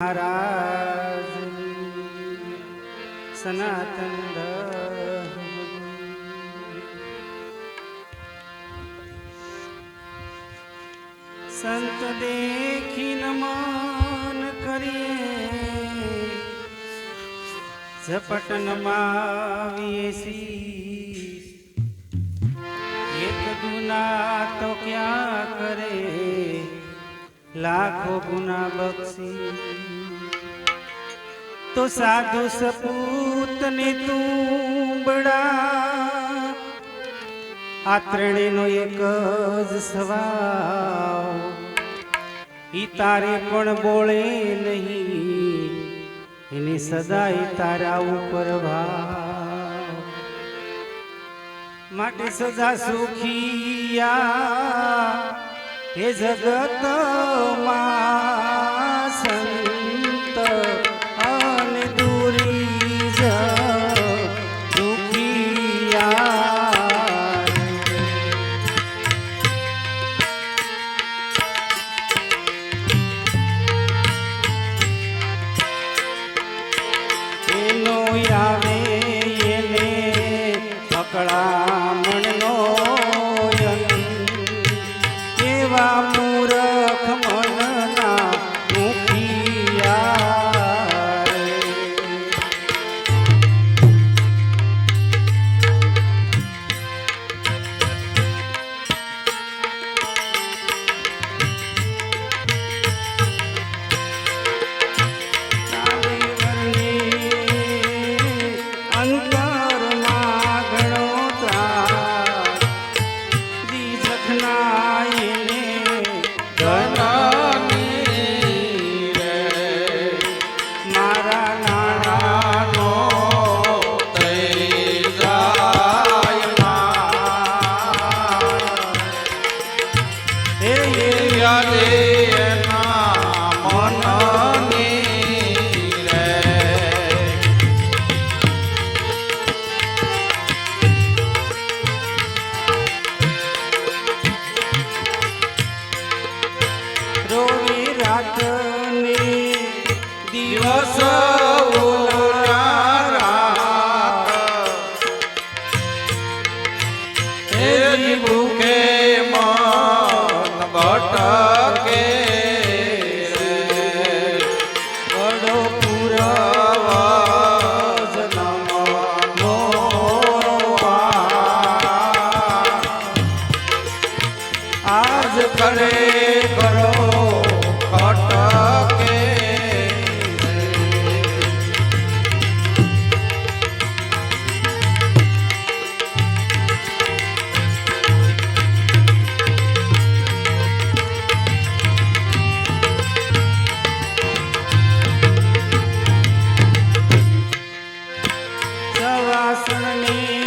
મહારાજ સનાતન. સંત દેખી નમન કરીએ ઝપટ નમાવીએ સી એક ગુના તો ક્યાં કરે લાખો ગુના બક્ષી. તો સાધુ સપૂત ને તુંબડા. આ ત્રણેયનો એક જ સવાલ. ઈ તારે પણ બોલે નહીં. એને સદાય તારા ઉપર માટે સદા સુખિયા હે જગત સંત દિવસ ભૂખે મન ભટકે કરે सुने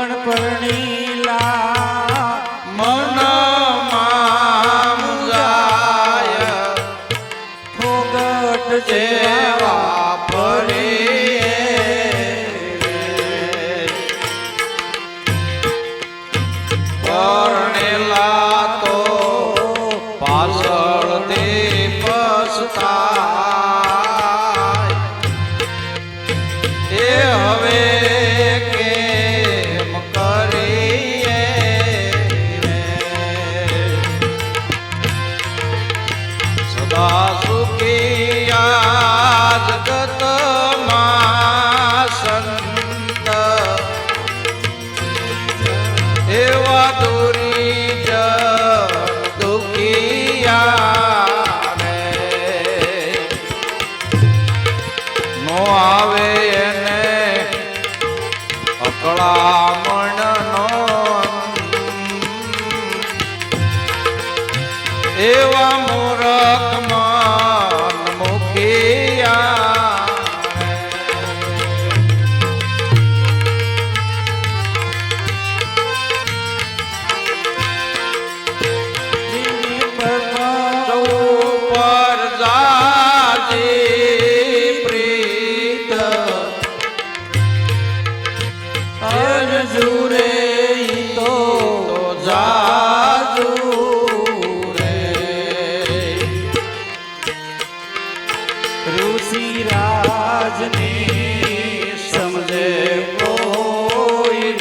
વણપરણીલા સદા એવા મૂરખ ઋષિરાજને સમજે કોઈ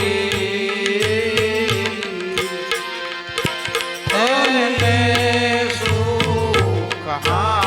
એને શું કહા